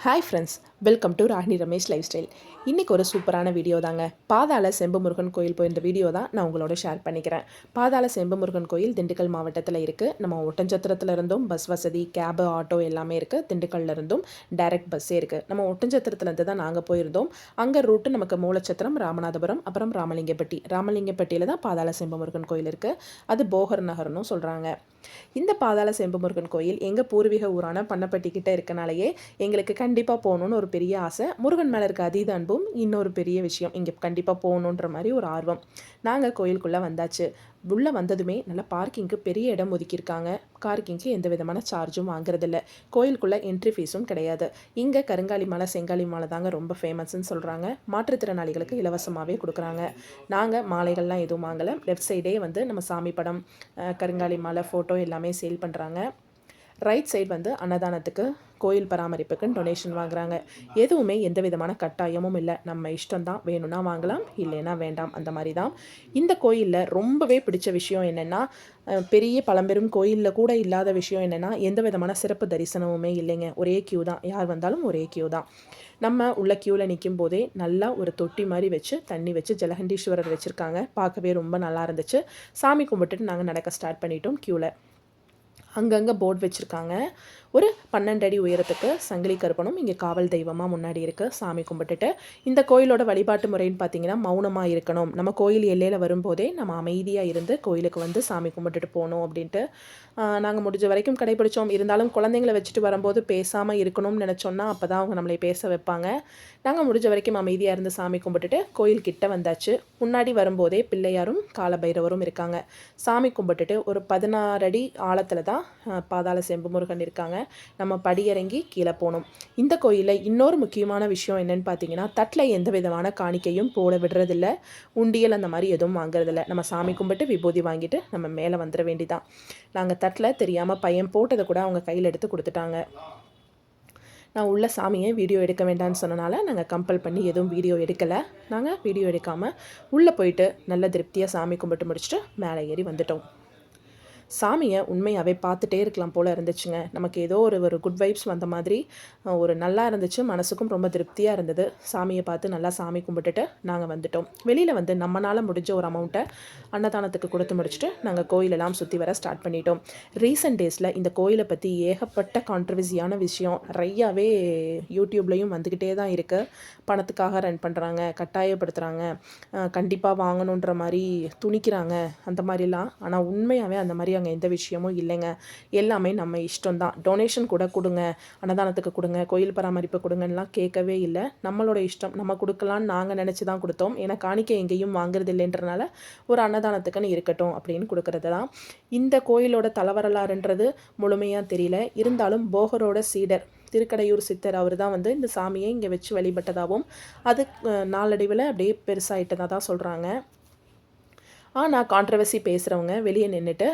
Hi friends welcome to Ragini Ramesh lifestyle இன்றைக்கி ஒரு சூப்பரான வீடியோ தாங்க. பாதாள செம்பு முருகன் கோயில் போயிருந்த வீடியோ தான் நான் உங்களோட ஷேர் பண்ணிக்கிறேன். பாதாள செம்பு முருகன் கோயில் திண்டுக்கல் மாவட்டத்தில் இருக்குது நம்ம ஒட்டஞ்சத்திரத்தில் இருந்தும் பஸ் வசதி கேபு ஆட்டோ எல்லாமே இருக்குது திண்டுக்கல்ல இருந்தும் டைரக்ட் பஸ்ஸே இருக்குது நம்ம ஒட்டஞ்சத்திரத்துலேருந்து தான் நாங்கள் போயிருந்தோம். அங்கே ரூட்டு நமக்கு மூலச்சத்திரம் ராமநாதபுரம் அப்புறம் ராமலிங்கப்பட்டி. ராமலிங்கப்பட்டியில் தான் பாதாள செம்பு முருகன் கோயில் இருக்குது அது போகர் நகர்னு சொல்கிறாங்க இந்த பாதாள செம்பு முருகன் கோயில் எங்கள் பூர்வீக ஊரான பண்ணப்பட்டிக்கிட்ட இருக்கனாலேயே எங்களுக்கு கண்டிப்பாக போகணுன்னு ஒரு பெரிய ஆசை. முருகன் மேலே இருக்க அதீத அன்பும் இன்னொரு பெரிய விஷயம். இங்கே கண்டிப்பாக போகணுன்ற மாதிரி ஒரு ஆர்வம். நாங்கள் கோயிலுக்குள்ளே வந்தாச்சு. உள்ளே வந்ததுமே நல்லா பார்க்கிங்க்கு பெரிய இடம் ஒதுக்கியிருக்காங்க. பார்க்கிங்க்கு எந்த விதமான சார்ஜும் வாங்குறதில்ல. கோயிலுக்குள்ளே என்ட்ரி ஃபீஸும் கிடையாது. இங்கே கருங்காலி மலை செங்காலி மலை தாங்க ரொம்ப ஃபேமஸ்ன்னு சொல்கிறாங்க மாற்றுத்திறனாளிகளுக்கு இலவசமாகவே கொடுக்குறாங்க. நாங்கள் மாலைகள்லாம் எதுவும் வாங்கலை. லெஃப்ட் சைடே வந்து நம்ம சாமி படம் கருங்காலி மலை ஃபோட்டோ எல்லாமே சேல் பண்ணுறாங்க ரைட் சைடு வந்து அன்னதானத்துக்கு கோயில் பராமரிப்புக்குன்னு டொனேஷன் வாங்குறாங்க. எதுவுமே எந்த விதமான கட்டாயமும் இல்லை. நம்ம இஷ்டம் தான் வேணும்னா வாங்கலாம் இல்லைன்னா வேண்டாம் அந்த மாதிரி தான் இந்த கோயிலில் ரொம்பவே பிடிச்ச விஷயம் என்னென்னா பெரிய பழம்பெரும் கோயிலில் கூட இல்லாத விஷயம் என்னென்னா எந்த விதமான சிறப்பு தரிசனமுமே இல்லைங்க. ஒரே கியூ தான். யார் வந்தாலும் ஒரே கியூ தான். நம்ம உள்ள க்யூவில் நிற்கும் போதே நல்லா ஒரு தொட்டி மாதிரி வச்சு தண்ணி வச்சு ஜலகண்டீஸ்வரர் வச்சுருக்காங்க. பார்க்கவே ரொம்ப நல்லா இருந்துச்சு. சாமி கும்பிட்டுட்டு நாங்கள் நடக்க ஸ்டார்ட் பண்ணிட்டோம் க்யூவில் அங்கங்கே போர்டு வச்சுருக்காங்க. ஒரு பன்னெண்டு அடி உயரத்துக்கு சங்கிலி கருப்பனும் இங்கே காவல் தெய்வமாக முன்னாடி இருக்குது சாமி கும்பிட்டுட்டு. இந்த கோயிலோட வழிபாட்டு முறைன்னு பார்த்தீங்கன்னா மௌனமாக இருக்கணும். நம்ம கோயில் எல்லையில் வரும்போதே நம்ம அமைதியாக இருந்து கோயிலுக்கு வந்து சாமி கும்பிட்டுட்டு போகணும் அப்படின்ட்டு நாங்கள் முடிஞ்ச வரைக்கும் கடைபிடிச்சோம். இருந்தாலும் குழந்தைங்களை வச்சுட்டு வரும்போது பேசாமல் இருக்கணும்னு நினச்சோன்னா அப்போ தான் அவங்க நம்மளை பேச வைப்பாங்க. நாங்கள் முடிஞ்ச வரைக்கும் அமைதியாக இருந்து சாமி கும்பிட்டுட்டு கோயில் கிட்ட வந்தாச்சு. முன்னாடி வரும்போதே பிள்ளையாரும் காலபைரவரும் இருக்காங்க. சாமி கும்பிட்டுட்டு ஒரு பதினாறு அடி ஆழத்தில் தான் பாதாள செம்பு முருகன் இருக்காங்க. நம்ம படியிறங்கி கீழே போகணும். இந்த கோயிலில் இன்னொரு முக்கியமான விஷயம் என்னன்னு பார்த்தீங்கன்னா தட்டில் எந்த விதமான காணிக்கையும் போட விடுறதில்ல. உண்டியல் அந்த மாதிரி எதுவும் வாங்குறதில்ல. நம்ம சாமி கும்பிட்டு விபூதி வாங்கிட்டு நம்ம மேலே வந்துட வேண்டிதான். நாங்கள் தட்டில் தெரியாமல் பையன் போட்டதை கூட அவங்க கையில் எடுத்து கொடுத்துட்டாங்க. நான் உள்ள சாமியை வீடியோ எடுக்க வேண்டாம்னு சொன்னனால நாங்கள் கம்பல் பண்ணி எதுவும் வீடியோ எடுக்கலை. நாங்கள் வீடியோ எடுக்காமல் உள்ளே போயிட்டு நல்ல திருப்தியாக சாமி கும்பிட்டு முடிச்சுட்டு மேலே ஏறி வந்துட்டோம். சாமியை உண்மையாகவே பார்த்துட்டே இருக்கலாம் போல் இருந்துச்சுங்க. நமக்கு ஏதோ ஒரு ஒரு குட் வைப்ஸ் வந்த மாதிரி ஒரு நல்லா இருந்துச்சு மனசுக்கும் ரொம்ப திருப்தியாக இருந்தது. சாமியை பார்த்து நல்லா சாமி கும்பிட்டுட்டு நாங்கள் வந்துட்டோம். வெளியில் வந்து நம்மளால் முடிஞ்ச ஒரு அமௌண்ட்டை அன்னதானத்துக்கு கொடுத்து முடிச்சுட்டு நாங்கள் கோயிலெல்லாம் சுற்றி வர ஸ்டார்ட் பண்ணிட்டோம். ரீசெண்ட் டேஸில் இந்த கோயிலை பற்றி ஏகப்பட்ட கான்ட்ரவர்சியான விஷயம் நிறையாவே யூடியூப்லேயும் வந்துக்கிட்டே தான் இருக்குது பணத்துக்காக ரன் பண்ணுறாங்க கட்டாயப்படுத்துகிறாங்க கண்டிப்பாக வாங்கணுன்ற மாதிரி துணிக்கிறாங்க அந்த மாதிரிலாம். ஆனால் உண்மையாகவே அந்த மாதிரி இல்லைங்க எந்த விஷயமும் இல்லைங்க. எல்லாமே நம்ம இஷ்டம் தான் டொனேஷன் கூட கொடுங்க அன்னதானத்துக்கு கொடுங்க கோயில் பராமரிப்பு கொடுங்கலாம் கேட்கவே இல்லை. நம்மளோட இஷ்டம் நம்ம கொடுக்கலான்னு நாங்கள் நினச்சி தான் கொடுத்தோம். ஏன்னா காணிக்கை எங்கேயும் வாங்குறது இல்லைன்றனால ஒரு அன்னதானத்துக்குன்னு இருக்கட்டும் அப்படின்னு கொடுக்கறது தான் இந்த கோயிலோட தலைவரலாறுன்றது முழுமையாக தெரியல. இருந்தாலும் போகரோட சீடர் திருக்கடையூர் சித்தர் அவர் தான் வந்து இந்த சாமியை இங்கே வச்சு வழிபட்டதாகவும் அது நாளடைவில் அப்படியே பெருசாகிட்டதாக தான் சொல்கிறாங்க ஆனால் கான்ட்ரவர்சி பேசுகிறவங்க வெளியே நின்றுட்டு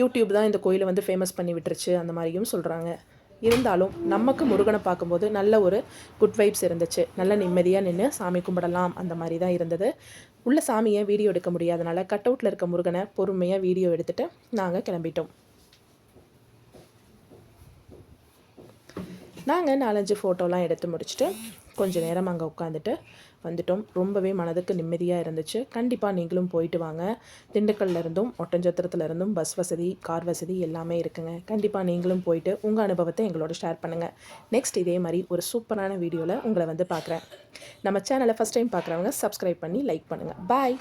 யூடியூப் தான் இந்த கோயிலை வந்து ஃபேமஸ் பண்ணி விட்டுருச்சு அந்த மாதிரியும் சொல்கிறாங்க இருந்தாலும் நமக்கு முருகனை பார்க்கும்போது நல்ல ஒரு குட் வைப்ஸ் இருந்துச்சு. நல்ல நிம்மதியாக நின்று சாமி கும்பிடலாம் அந்த மாதிரி தான் இருந்தது. உள்ள சாமியை வீடியோ எடுக்க முடியாதனால கட் அவுட்டில் இருக்க முருகனை பொறுமையாக வீடியோ எடுத்துகிட்டு நாங்கள் கிளம்பிட்டோம். நாங்கள் நாலஞ்சு ஃபோட்டோலாம் எடுத்து முடிச்சுட்டு கொஞ்சம் நேரம் அங்கே உட்காந்துட்டு வந்துட்டோம். ரொம்பவே மனதுக்கு நிம்மதியாக இருந்துச்சு. கண்டிப்பாக நீங்களும் போயிட்டு வாங்க. திண்டுக்கல்ல இருந்தும் ஒட்டஞ்சத்திரத்துலேருந்தும் பஸ் வசதி கார் வசதி எல்லாமே இருக்குங்க. கண்டிப்பாக நீங்களும் போயிட்டு உங்கள் அனுபவத்தை எங்களோட ஷேர் பண்ணுங்கள் நெக்ஸ்ட் இதே மாதிரி ஒரு சூப்பரான வீடியோவில் உங்களை வந்து பார்க்குறேன். நம்ம சேனலை ஃபஸ்ட் டைம் பார்க்குறவங்க சப்ஸ்கிரைப் பண்ணி லைக் பண்ணுங்கள் பாய்